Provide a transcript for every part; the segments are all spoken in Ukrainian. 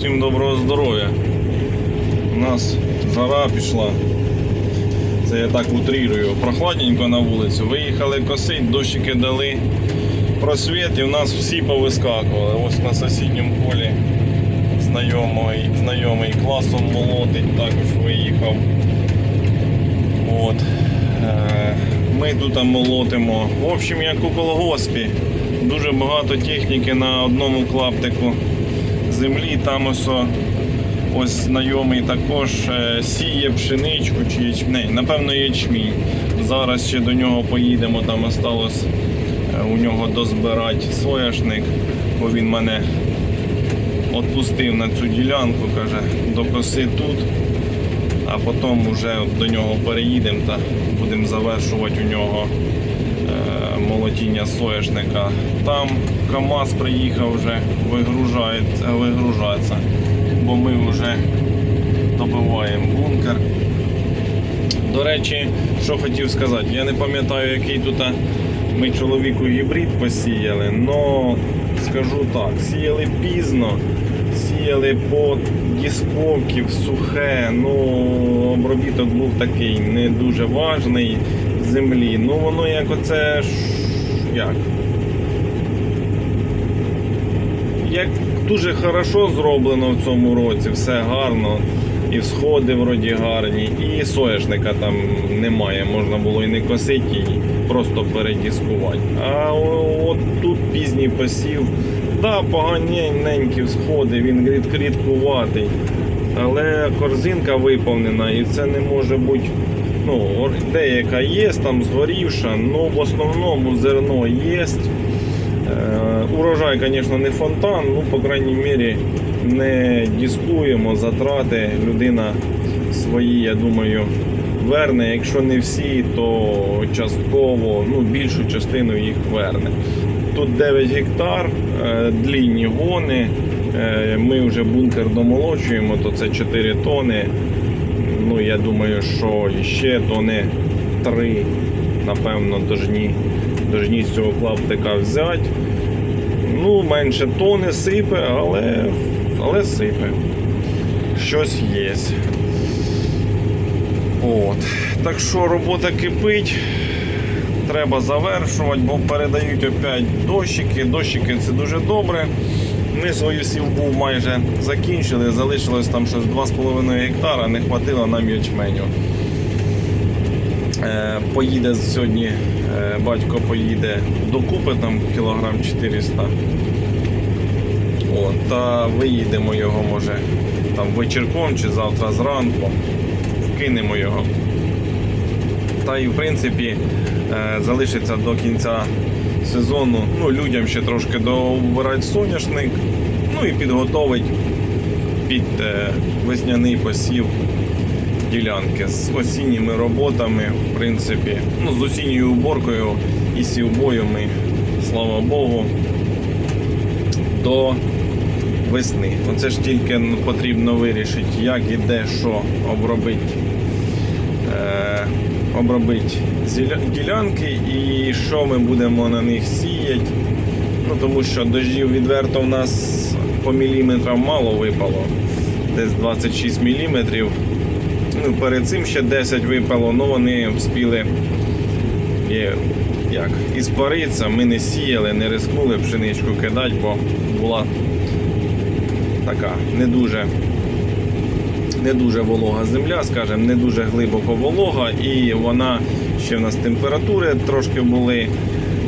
Всім доброго здоров'я. У нас жара пішла. Це я так утрірую. Прохладненько на вулицю. Виїхали косить, дощики дали просвіт і в нас всі повискакували. Ось на сусідньому полі знайомий, знайомий класом молотить, також виїхав. От. Е, Ми тут молотимо. В общем, як у колгоспі. Дуже багато техніки на одному клаптику землі. Там ось, ось знайомий також е, сіє пшеничку чи ячмінь. Напевно, ячмінь. Зараз ще до нього поїдемо. Там осталось е, у нього дозбирати соняшник, бо він мене відпустив на цю ділянку, каже, докоси тут, а потім вже до нього переїдемо та будемо завершувати у нього молотіння соняшника. Там КАМАЗ приїхав вже вигружає, вигружається, бо ми вже добиваємо бункер. До речі, що хотів сказати, я не пам'ятаю, який тут ми чоловіку гібрид посіяли, але скажу так, сіяли пізно, сіяли по дісковки в сухе, ну обробіток був такий не дуже важний землі. Ну воно як оце як. Як дуже хорошо зроблено в цьому році, все гарно. І всходи вроді гарні, і соняшника там немає. Можна було і не косити, і просто передіскувати. А от тут пізній посів. Да, поганенькі всходи, він рід- рідкуватий. Але корзинка виповнена, і це не може бути. Ну, ор- деяка є, там згорівша, але в основному зерно є. Е, Урожай, звісно, не фонтан, ну, по крайній мірі, не дискуємо затрати. Людина свої, я думаю, верне. Якщо не всі, то частково, ну, більшу частину їх верне. Тут 9 гектар, е, длінні гони. Е, Ми вже бункер домолочуємо, то це 4 тони. Ну, я думаю, що ще тони 3, напевно, дожні, дожні з цього клаптика взяти. Ну, менше тони сипе, але, але сипе. Щось є. От. Так що робота кипить. Треба завершувати, бо передають опять дощики. Дощики це дуже добре. Ми свою сівбу майже закінчили, залишилось там щось 2,5 гектара, не хватило нам ячменю. Е, Поїде сьогодні, е, батько поїде докупи там кілограм 400. От, та виїдемо його, може, там вечірком чи завтра зранку. Вкинемо його. Та і в принципі е, залишиться до кінця сезону. Ну, людям ще трошки довбирати соняшник, ну і підготовить під е, весняний посів ділянки з осінніми роботами, в принципі, ну, з осінньою уборкою і сівбою ми, слава Богу, до весни. Оце ж тільки потрібно вирішити, як і де що обробити. Е, обробити ділянки і що ми будемо на них сіяти. Ну, тому що дождів відверто в нас по міліметрам мало випало. Десь 26 міліметрів. Ну, перед цим ще 10 випало, але вони вспіли як, іспаритися. Ми не сіяли, не рискнули пшеничку кидати, бо була така не дуже, не дуже волога земля, скажімо, не дуже глибоко волога, і вона ще в нас температури трошки були,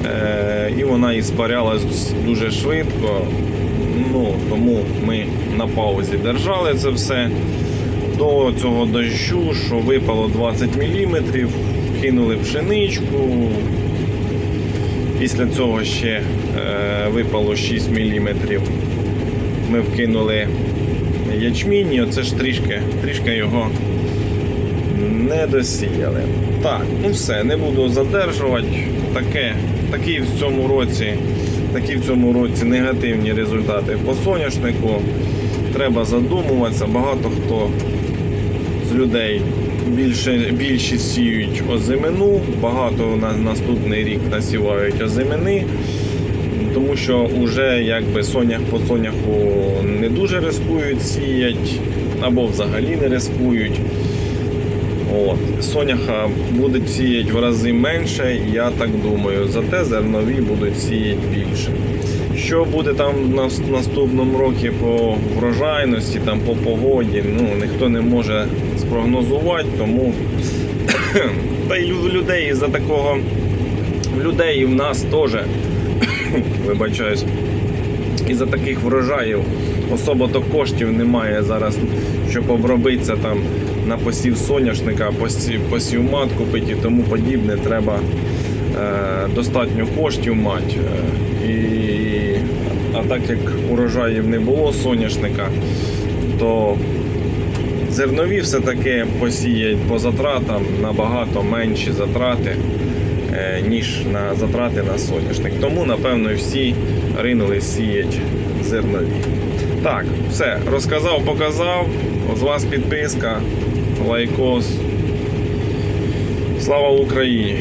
е, і вона іспарялась дуже швидко. Ну, тому ми на паузі держали це все до цього дощу, що випало 20 мм, кинули пшеничку. Після цього ще е, випало 6 мм. Ми вкинули ячмінь, і оце ж трішки, трішки його не досіяли. Так, ну все, не буду задержувати. Таке, такі в цьому році, такі в цьому році негативні результати по соняшнику. Треба задумуватися. Багато хто з людей більше, більші сіють озимину, багато на наступний рік насівають озимини. Тому що вже якби сонях по соняху не дуже рискують сіять, або взагалі не рискують. От. Соняха будуть сіяти в рази менше, я так думаю. Зате зернові будуть сіяти більше. Що буде там в наступному році по врожайності, там по погоді, ну ніхто не може спрогнозувати, тому та й людей із-за такого в людей в нас теж вибачаюсь. Із-за таких врожаїв особо то коштів немає зараз, щоб обробитися там на посів соняшника, посів, посів мат купити і тому подібне. Треба е, достатньо коштів мати. Е, і, а так як урожаїв не було соняшника, то зернові все-таки посіять по затратам набагато менші затрати, ніж на затрати на соняшник. Тому, напевно, всі ринули сіять зернові. Так, все, розказав, показав. З вас підписка, лайкос. Слава Україні!